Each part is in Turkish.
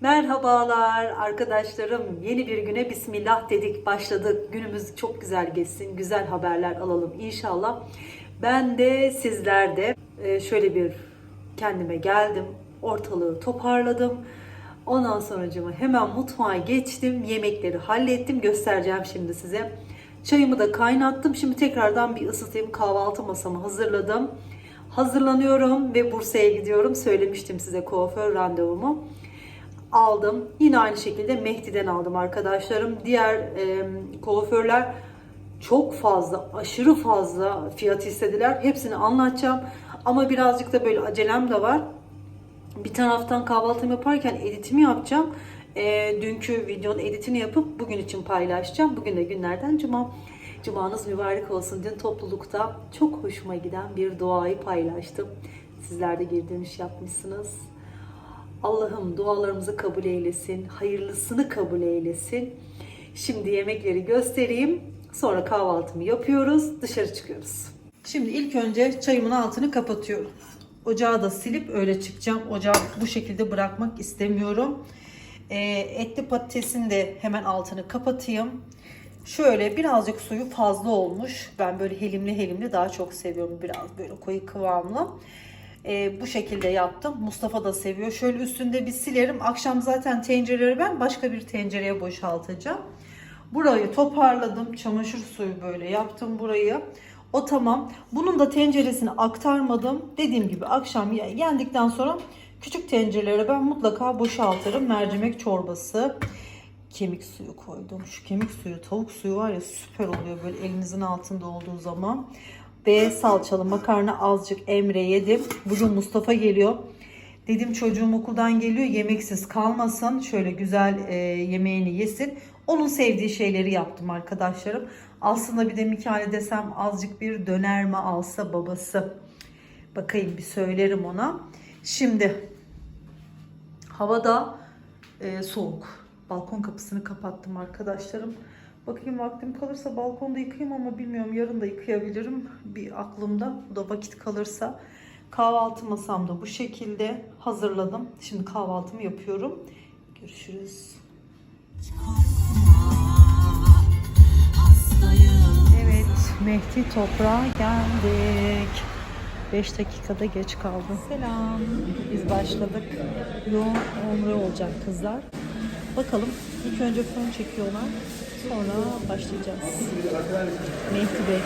Merhabalar arkadaşlarım. Yeni bir güne bismillah dedik, başladık. Günümüz çok güzel geçsin, güzel haberler alalım inşallah. Ben de sizler de e, şöyle bir kendime geldim, ortalığı toparladım. Ondan sonracığıma hemen mutfağa geçtim, yemekleri hallettim, göstereceğim şimdi size. Çayımı da kaynattım. Şimdi tekrardan bir ısıtayım. Kahvaltı masamı hazırladım. Hazırlanıyorum ve Bursa'ya gidiyorum. Söylemiştim size kuaför randevumu aldım. Yine aynı şekilde Mehdi'den aldım arkadaşlarım. Diğer e, kuaförler çok fazla, aşırı fazla fiyat istediler. Hepsini anlatacağım. Ama birazcık da böyle acelem de var. Bir taraftan kahvaltımı yaparken editimi yapacağım. E, dünkü videonun editini yapıp bugün için paylaşacağım. Bugün de günlerden cuma. Cumanız mübarek olsun. Dün toplulukta çok hoşuma giden bir duayı paylaştım. Sizler de geri dönüş yapmışsınız. Allah'ım dualarımızı kabul eylesin, hayırlısını kabul eylesin. Şimdi yemekleri göstereyim. Sonra kahvaltımı yapıyoruz, dışarı çıkıyoruz. Şimdi ilk önce çayımın altını kapatıyorum. Ocağı da silip öyle çıkacağım. Ocağı bu şekilde bırakmak istemiyorum. Ee, etli patatesin de hemen altını kapatayım. Şöyle birazcık suyu fazla olmuş. Ben böyle helimli helimli daha çok seviyorum. Biraz böyle koyu kıvamlı. Ee, bu şekilde yaptım. Mustafa da seviyor. Şöyle üstünde bir silerim. Akşam zaten tencereleri ben başka bir tencereye boşaltacağım. Burayı toparladım. Çamaşır suyu böyle yaptım burayı. O tamam. Bunun da tenceresini aktarmadım. Dediğim gibi akşam yendikten sonra küçük tencerelere ben mutlaka boşaltırım. Mercimek çorbası. Kemik suyu koydum. Şu kemik suyu, tavuk suyu var ya süper oluyor böyle elinizin altında olduğu zaman ve salçalı makarna azıcık Emre yedim. Bugün Mustafa geliyor. Dedim çocuğum okuldan geliyor yemeksiz kalmasın. Şöyle güzel e, yemeğini yesin. Onun sevdiği şeyleri yaptım arkadaşlarım. Aslında bir de Mikale desem azıcık bir döner mi alsa babası. Bakayım bir söylerim ona. Şimdi havada e, soğuk. Balkon kapısını kapattım arkadaşlarım. Bakayım vaktim kalırsa balkonda yıkayayım ama bilmiyorum yarın da yıkayabilirim. Bir aklımda bu da vakit kalırsa. Kahvaltı masamda bu şekilde hazırladım. Şimdi kahvaltımı yapıyorum. Görüşürüz. Evet Mehdi toprağa geldik. 5 dakikada geç kaldım. Selam. Biz başladık. Yoğun umre olacak kızlar. Bakalım ilk önce fön çekiyorlar. Sonra başlayacağız. Mehdi Bey.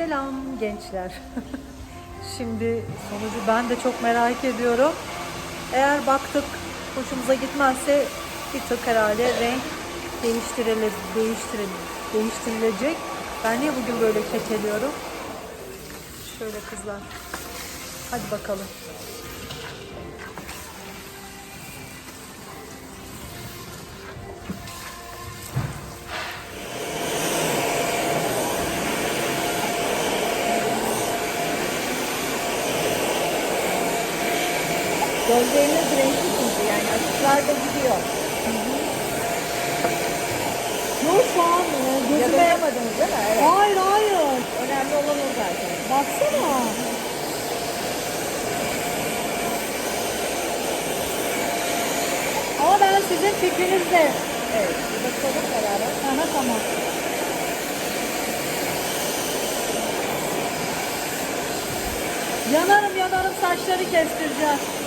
Selam gençler. Şimdi sonucu ben de çok merak ediyorum. Eğer baktık hoşumuza gitmezse bir tık herhalde renk değiştirilir, değiştirilir, değiştirilecek. Ben niye bugün böyle kekeliyorum? Şöyle kızlar. Hadi bakalım. Gözleriniz renkli çünkü yani açıklar da gidiyor. Yok şu an e, gözüme... Yakalayamadınız değil mi? Evet. Hayır hayır. Önemli olan o zaten. Baksana. Ama ben sizin fikrinizle. Evet. Bakalım beraber. Aha tamam. Yanarım yanarım saçları kestireceğim.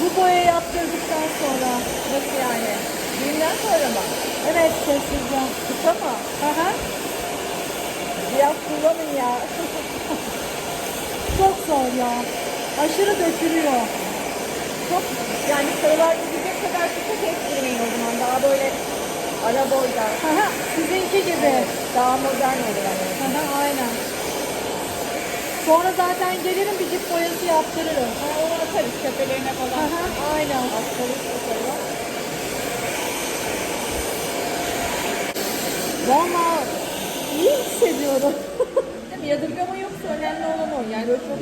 Bu boya yaptırdıktan sonra. Nasıl yani? Düğünden sonra mı? Evet kestireceğim. Kısa mı? Aha. Biraz kullanın ya. Çok zor ya. Aşırı dökülüyor. Çok yani sıralar gidecek kadar kısa kestirmeyin o zaman. Daha böyle Ara boyda. Aha, Sizinki gibi. Daha modern olur ama. Aha, aynen. Sonra zaten gelirim bir dip boyası yaptırırım. Ha, onu atarız tepelerine falan. Aha, aynen. Atarız atarız. Valla iyi hissediyorum. Değil mi? Yadırgama yoksa önemli olan o. Yani böyle çok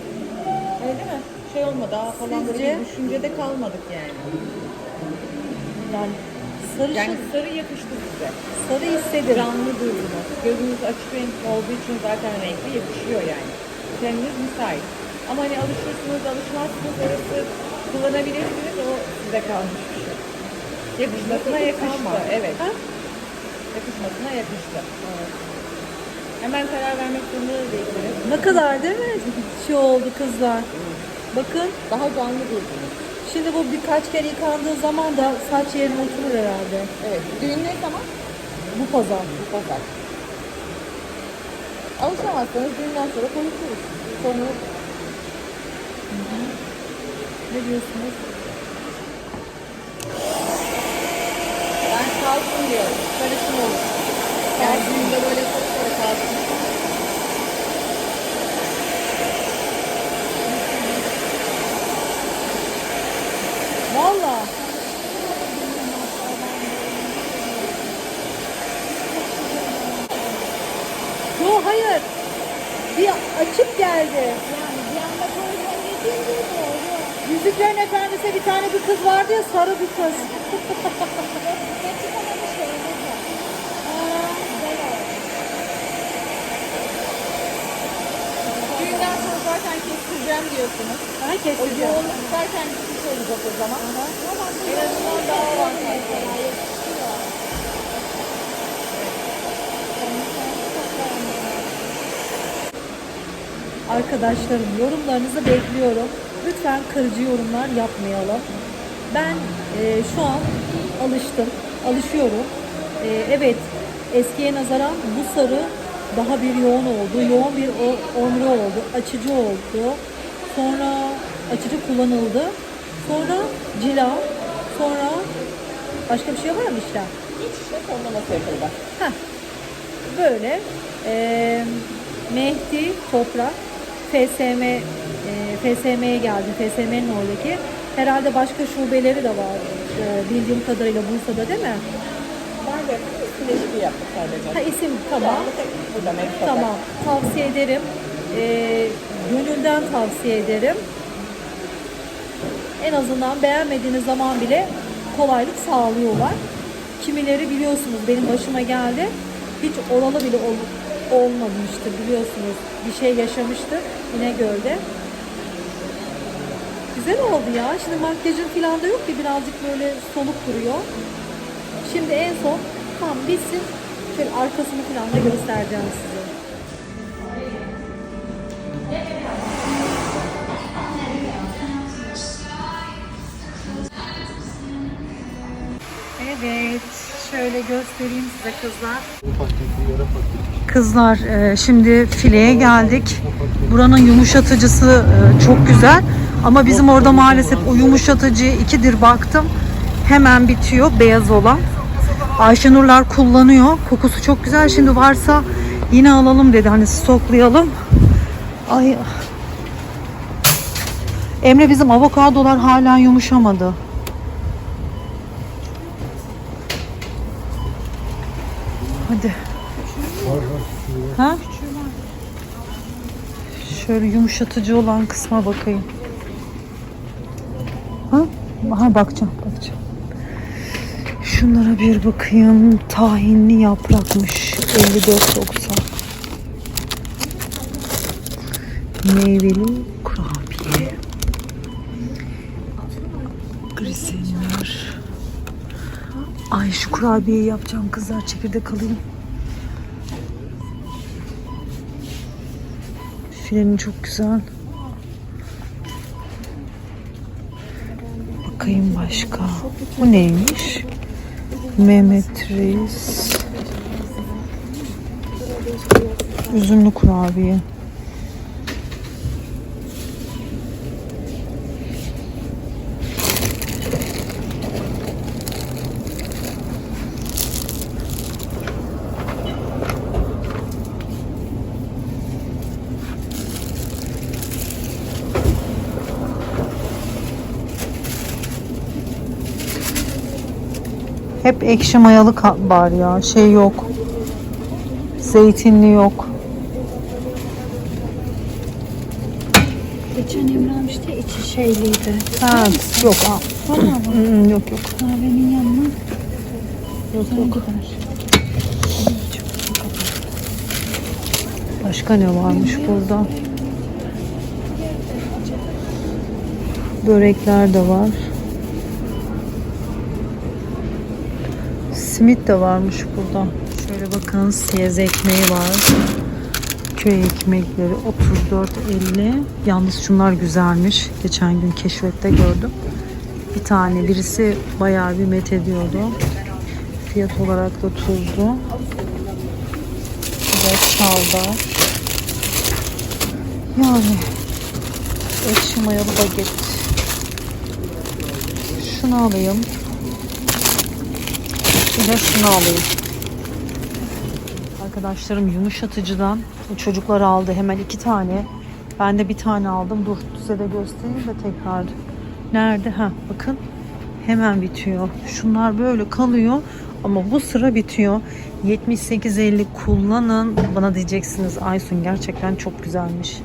hani değil mi? Şey olmadı daha falan böyle Sizce? bir düşüncede kalmadık yani. Yani sarışın, Yani sarı yakıştı bize. sarı hissediyorum. Canlı durdu. Gözünüz açık renk olduğu için zaten renkli yakışıyor yani. Teniniz müsait. Ama hani alışırsınız, alışmazsınız orası kullanabilirsiniz. O size kalmış bir şey. Yakışmasına yakıştı. Evet. Ha? Yakışmasına yakıştı. Hemen karar vermek zorunda da değilsiniz. Ne kadar değil mi? Şey oldu kızlar. Bakın Daha canlı durdunuz. şimdi bu birkaç kere yıkandığı zaman da saç yerine oturur herhalde. Evet. Düğün ne zaman? Bu pazar. Bu pazar. Alışamazsanız düğünden sonra konuşuruz. Sonra Ne diyorsunuz? ben kalsın diyorum. Karışım olur. Yani düğünde böyle sarı kalsın. Valla. Yo hayır. Bir açık geldi. Yani bir anda koyacağım dediğim gibi oluyor. Yüzüklerin Efendisi'ne bir tane bir kız vardı ya sarı bir kız. Düğünden sonra zaten kestireceğim diyorsunuz. Ha O keseceğim. yoğunluk zaten olacak o zaman. En azından daha avantajlı. Arkadaşlarım yorumlarınızı bekliyorum. Lütfen kırıcı yorumlar yapmayalım. Ben e, şu an alıştım, alışıyorum. E, evet, eskiye nazaran bu sarı daha bir yoğun oldu. Yoğun bir omre oldu, açıcı oldu. Sonra açıcı kullanıldı. Sonra cila, sonra başka bir şey var mı işte? Hiç tonlaması yapıldı. Heh, böyle e, Mehdi Toprak FSM e, FSM'ye geldi. FSM'nin oradaki. Herhalde başka şubeleri de var. E, bildiğim kadarıyla Bursa'da değil mi? Ben de isim değişikliği yaptık sadece. Ha isim tamam. Burada. Tamam. Tavsiye ederim. E, gönülden tavsiye ederim. En azından beğenmediğiniz zaman bile kolaylık sağlıyorlar. Kimileri biliyorsunuz benim başıma geldi. Hiç oralı bile ol- olmamıştı biliyorsunuz. Bir şey yaşamıştı İnegöl'de. Güzel oldu ya. Şimdi makyajım falan da yok ki birazcık böyle soluk duruyor. Şimdi en son tam bitsin. Şöyle arkasını falan da göstereceğim size. Şöyle göstereyim size kızlar. Kızlar e, şimdi fileye geldik. Buranın yumuşatıcısı e, çok güzel. Ama bizim orada maalesef o yumuşatıcı ikidir baktım. Hemen bitiyor beyaz olan. Ayşenurlar kullanıyor. Kokusu çok güzel. Şimdi varsa yine alalım dedi. Hani stoklayalım. Ay. Emre bizim avokadolar hala yumuşamadı. Ha? Şöyle yumuşatıcı olan kısma bakayım. Ha? Ha bakacağım, bakacağım. Şunlara bir bakayım. Tahinli yaprakmış. 54.90. Meyveli kurabiye. Grisinler. Ay şu kurabiyeyi yapacağım kızlar. Çekirdek alayım. Fileni çok güzel. Bakayım başka. Bu neymiş? Mehmet Reis. Üzümlü kurabiye. Hep ekşi mayalı var ya. Şey yok. Zeytinli yok. Geçen Emre almıştı içi şeyliydi. Ha, yok. al. Hmm, yok yok. Kahvenin yanına Yok yok. Başka ne varmış burada? Börekler de var. Simit de varmış burada. Şöyle bakın siyez ekmeği var. Köy ekmekleri 34.50. Yalnız şunlar güzelmiş. Geçen gün keşfette gördüm. Bir tane birisi bayağı bir met ediyordu. Fiyat olarak da tuzlu. Bu da çavdar. Yani ekşi mayalı baget. Şunu alayım. Bir de şunu alayım. Arkadaşlarım yumuşatıcıdan çocuklar aldı hemen iki tane. Ben de bir tane aldım. Dur size de göstereyim de tekrar. Nerede? Ha bakın. Hemen bitiyor. Şunlar böyle kalıyor ama bu sıra bitiyor. 78.50 kullanın. Bana diyeceksiniz Aysun gerçekten çok güzelmiş.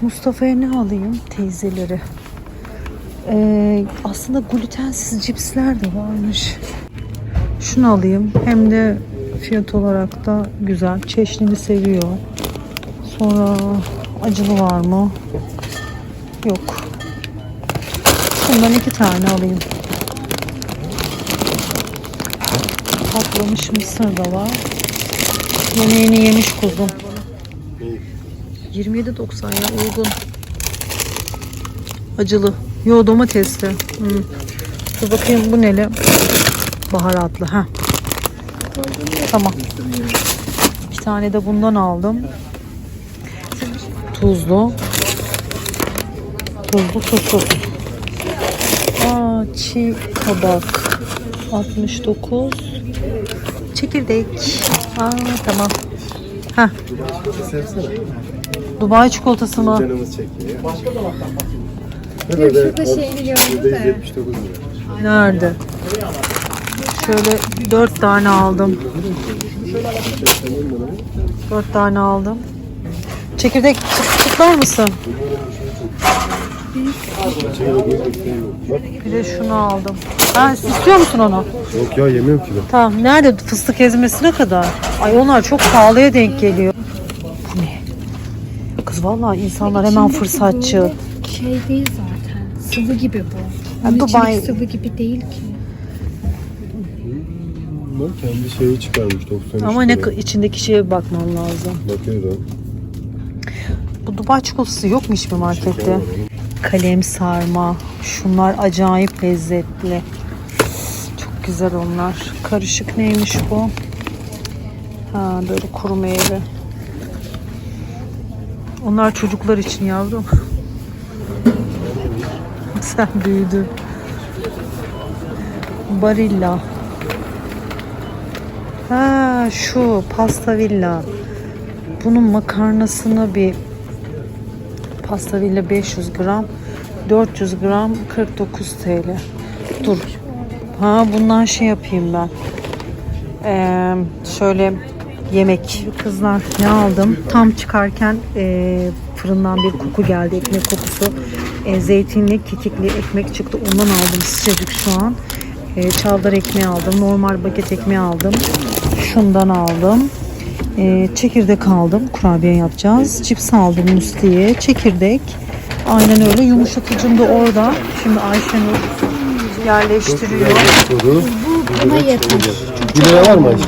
Mustafa'ya ne alayım? Teyzeleri. Ee, aslında glutensiz cipsler de varmış. Şunu alayım. Hem de fiyat olarak da güzel. Çeşnini seviyor. Sonra acılı var mı? Yok. Bundan iki tane alayım. Patlamış mısır da var. Yemeğini yemiş kuzum. 27.90 ya uygun. Acılı. Yo domatesli. Hmm. Dur bakayım bu neli? Baharatlı. ha. Tamam. Bir tane de bundan aldım. Tuzlu. Tuzlu tuzsuz. Aa, çiğ kabak. 69. Çekirdek. Aa, tamam. Sevsene. Dubai çikolatası mı? Canımız çekiyor. Şurada şeyini gördüm de. 179 lira. Nerede? Şöyle dört tane aldım. Dört tane aldım. Çekirdek çıt- çıtlar mısın? Bir de şunu aldım. Ha, istiyor musun onu? Yok ya yemiyorum ki ben. Tamam. Nerede? Fıstık ezmesine kadar. Ay onlar çok pahalıya denk geliyor. Bu ne? Kız vallahi insanlar hemen İçindeki fırsatçı. bu Şey değil zaten. Sıvı gibi bu. Bunun Dubai- içindeki sıvı gibi değil ki. Bak kendi şeyi çıkarmış 93 Ama ne lira. içindeki şeye bakman lazım. Bakıyorum. Bu Dubai çikolatası yok mu hiçbir markette? Oğlum. Kalem sarma. Şunlar acayip lezzetli. Çok güzel onlar. Karışık neymiş bu? Ha böyle kuru meyve. Onlar çocuklar için yavrum. Sen büyüdün. Barilla. Ha şu pasta villa. Bunun makarnasını bir pasta villa 500 gram 400 gram 49 TL. Dur. Ha bundan şey yapayım ben. Ee, şöyle yemek. Kızlar ne aldım? Tam çıkarken e, fırından bir koku geldi. Ekmek kokusu. E, zeytinli, kekikli ekmek çıktı. Ondan aldım sıcacık şu an. E, çavdar ekmeği aldım. Normal baget ekmeği aldım. Şundan aldım. E, çekirdek aldım. Kurabiye yapacağız. Cips aldım Musti'ye. Çekirdek. Aynen öyle. Yumuşatıcım da orada. Şimdi Ayşenur yerleştiriyor. Soru. Buna yeter. 1 lira var mı Ayşe?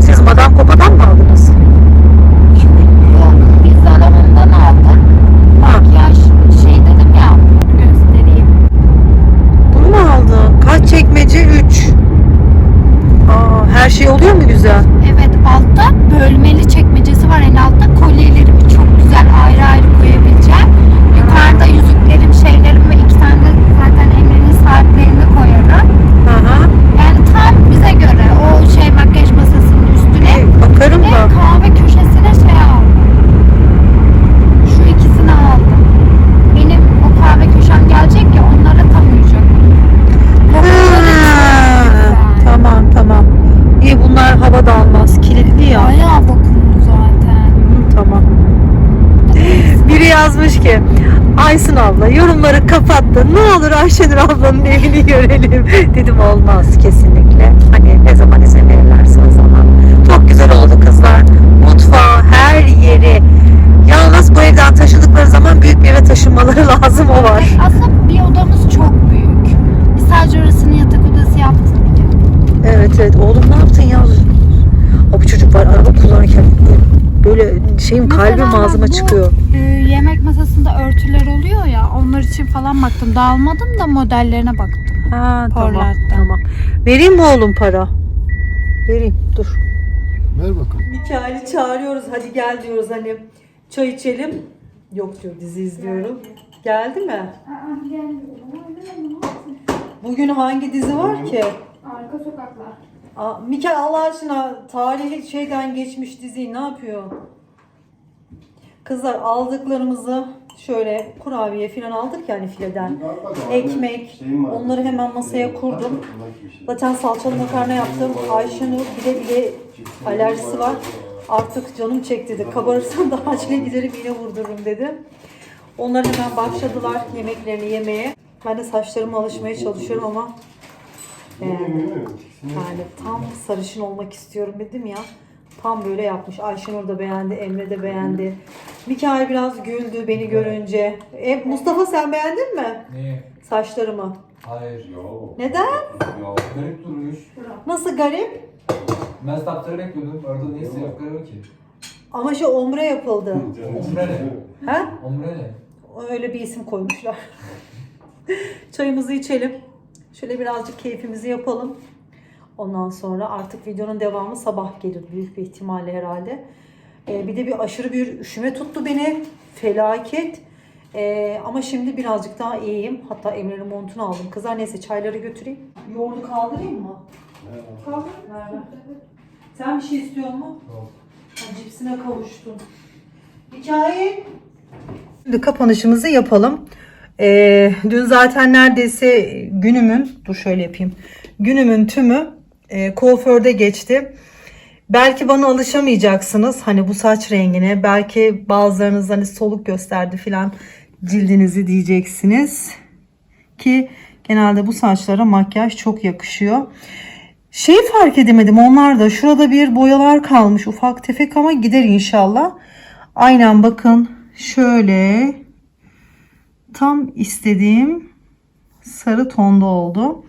Siz Madame Copa'dan mı aldınız? Biz Zalamon'dan aldık. Makyaj şey dedim ya. Göstereyim. Bunu mu aldın? Kaç çekmece? 3. Aa, her şey oluyor mu güzel? Evet altta bölmeli çekmecesi var en altta. Kolyelerimi çok güzel ayrı ayrı koyabileceğim. Yukarıda yüzüklerim, şeylerim ve iki tane de zaten Emre'nin saatlerini koyarım. Hı. Yani tam bize göre o şey makyaj masasının üstüne Bakarım ve da. kahve köşesine şey aldım. Şu ikisini aldım. Benim o kahve köşem gelecek ya onlara tam uyacak. Diye bunlar hava da almaz. Kilitli ya. Bayağı vakumlu zaten. Hı, tamam. Biri yazmış ki Aysun abla yorumları kapattı. Ne olur Ayşenur ablanın evini görelim. Dedim olmaz kesinlikle. Hani ne zaman izin verirlerse o zaman. Çok güzel oldu kızlar. Mutfağı, her yeri. Yalnız bu evden taşıdıkları zaman büyük bir eve taşınmaları lazım o var. Aslında bir odamız çok büyük. Biz sadece orasını yatak odası yaptık ya. Evet evet. Oğlum ne yaptın ya? O bu çocuk var araba kullanırken böyle şeyim kalbim Mesela ağzıma çıkıyor. e, yemek masasında örtüler oluyor ya onlar için falan baktım. Dağılmadım da modellerine baktım. Ha tamam tamam. Vereyim mi oğlum para? Vereyim dur. Ver bakalım. Mikail'i çağırıyoruz hadi gel diyoruz hani çay içelim. Yok diyor dizi izliyorum. Geldi mi? Bugün hangi dizi var ki? Arka sokaklar. Aa, Allah aşkına tarihi şeyden geçmiş diziyi ne yapıyor? Kızlar aldıklarımızı şöyle kurabiye falan aldık yani fileden. Ekmek onları hemen masaya kurdum. Zaten salçalı makarna yaptım. Ayşenur bile bile alerjisi var. Artık canım çekti dedi. Kabarırsam da acile giderim yine vurdururum dedi. Onlar hemen başladılar yemeklerini yemeye. Ben de saçlarıma alışmaya çalışıyorum ama beğendim. Yani tam sarışın olmak istiyorum dedim ya. Tam böyle yapmış. Ayşenur da beğendi, Emre de beğendi. Mikail biraz güldü beni görünce. E, Mustafa sen beğendin mi Niye? saçlarımı? Hayır. Yok. Neden? Yok. Garip durmuş. Nasıl garip? Ben saptırı bekliyordum. Orada niye siyah garip ki? Ama şu ombre yapıldı. Ombre ne? Ha? Ombre ne? Öyle bir isim koymuşlar. Çayımızı içelim. Şöyle birazcık keyfimizi yapalım. Ondan sonra artık videonun devamı sabah gelir büyük bir ihtimalle herhalde. Ee, bir de bir aşırı bir üşüme tuttu beni. Felaket. Ee, ama şimdi birazcık daha iyiyim. Hatta Emre'nin montunu aldım. Kızlar neyse çayları götüreyim. Yoğurdu kaldırayım mı? Kaldır. Ver ver. Sen bir şey istiyor mu? Yok. Ha, cipsine kavuştun. Hikaye. Şimdi kapanışımızı yapalım. Ee, dün zaten neredeyse günümün, dur şöyle yapayım. Günümün tümü e, kuaförde geçti. Belki bana alışamayacaksınız hani bu saç rengine. Belki bazılarınız hani soluk gösterdi filan cildinizi diyeceksiniz. Ki genelde bu saçlara makyaj çok yakışıyor. Şey fark edemedim onlar da şurada bir boyalar kalmış ufak tefek ama gider inşallah. Aynen bakın şöyle tam istediğim sarı tonda oldu.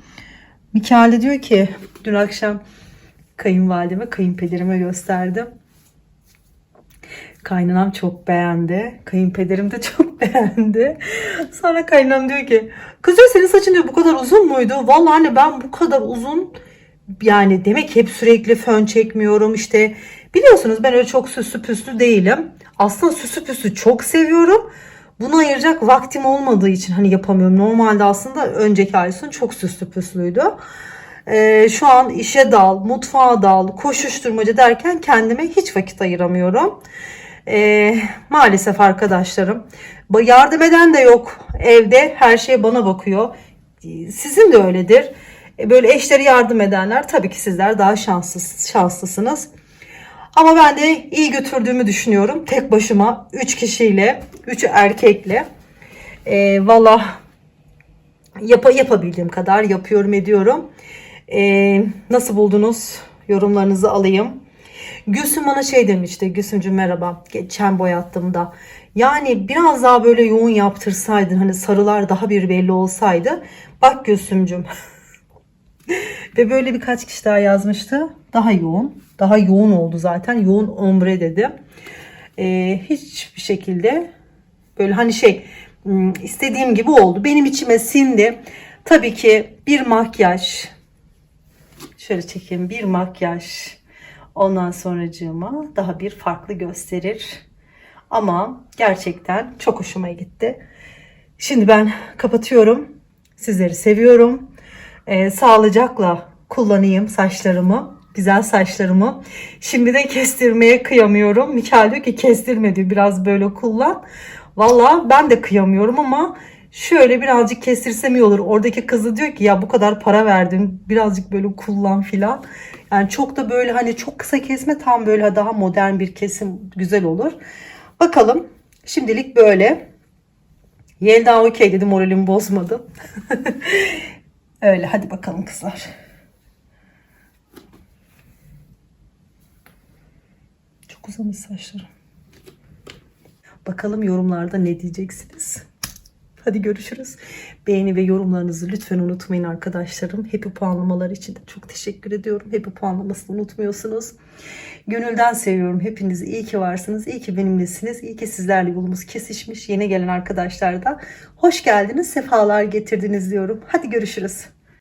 Mikail de diyor ki dün akşam kayınvalideme kayınpederime gösterdim. Kaynanam çok beğendi. Kayınpederim de çok beğendi. Sonra kaynanam diyor ki kız diyor senin saçın diyor bu kadar uzun muydu? Vallahi anne ben bu kadar uzun yani demek hep sürekli fön çekmiyorum işte biliyorsunuz ben öyle çok süslü püslü değilim. Aslında süslü püslü çok seviyorum. Bunu ayıracak vaktim olmadığı için hani yapamıyorum. Normalde aslında önceki Aysun çok süslü püslüydü. Ee, şu an işe dal, mutfağa dal, koşuşturmaca derken kendime hiç vakit ayıramıyorum. Ee, maalesef arkadaşlarım. Yardım eden de yok evde. Her şey bana bakıyor. Sizin de öyledir. E, Böyle eşleri yardım edenler tabii ki sizler daha şanslı, şanslısınız. Ama ben de iyi götürdüğümü düşünüyorum. Tek başıma 3 kişiyle, 3 erkekle. E, Valla yapa, yapabildiğim kadar yapıyorum ediyorum. E, nasıl buldunuz? Yorumlarınızı alayım. Gülsüm bana şey demişti. Gülsümcüğüm merhaba. Geçen boyattığımda. Yani biraz daha böyle yoğun yaptırsaydın. Hani sarılar daha bir belli olsaydı. Bak Gülsümcüğüm. Ve böyle birkaç kişi daha yazmıştı. Daha yoğun. Daha yoğun oldu zaten. Yoğun ombre dedi. Ee, hiçbir şekilde böyle hani şey hmm, istediğim gibi oldu. Benim içime sindi. Tabii ki bir makyaj. Şöyle çekeyim. Bir makyaj. Ondan sonracığıma daha bir farklı gösterir. Ama gerçekten çok hoşuma gitti. Şimdi ben kapatıyorum. Sizleri seviyorum. Ee, sağlıcakla kullanayım saçlarımı. Güzel saçlarımı. Şimdi de kestirmeye kıyamıyorum. Mikael diyor ki kestirme diyor. Biraz böyle kullan. Valla ben de kıyamıyorum ama Şöyle birazcık kestirsem iyi olur. Oradaki kızı diyor ki ya bu kadar para verdim. Birazcık böyle kullan filan. Yani çok da böyle hani çok kısa kesme tam böyle daha modern bir kesim güzel olur. Bakalım. Şimdilik böyle. Yelda okey dedi moralimi bozmadım. Öyle hadi bakalım kızlar. Çok uzamış saçlarım. Bakalım yorumlarda ne diyeceksiniz. Hadi görüşürüz. Beğeni ve yorumlarınızı lütfen unutmayın arkadaşlarım. Happy puanlamalar için de çok teşekkür ediyorum. Happy puanlamasını unutmuyorsunuz. Gönülden seviyorum hepinizi. İyi ki varsınız. İyi ki benimlesiniz. İyi ki sizlerle yolumuz kesişmiş. Yeni gelen arkadaşlar da hoş geldiniz. Sefalar getirdiniz diyorum. Hadi görüşürüz.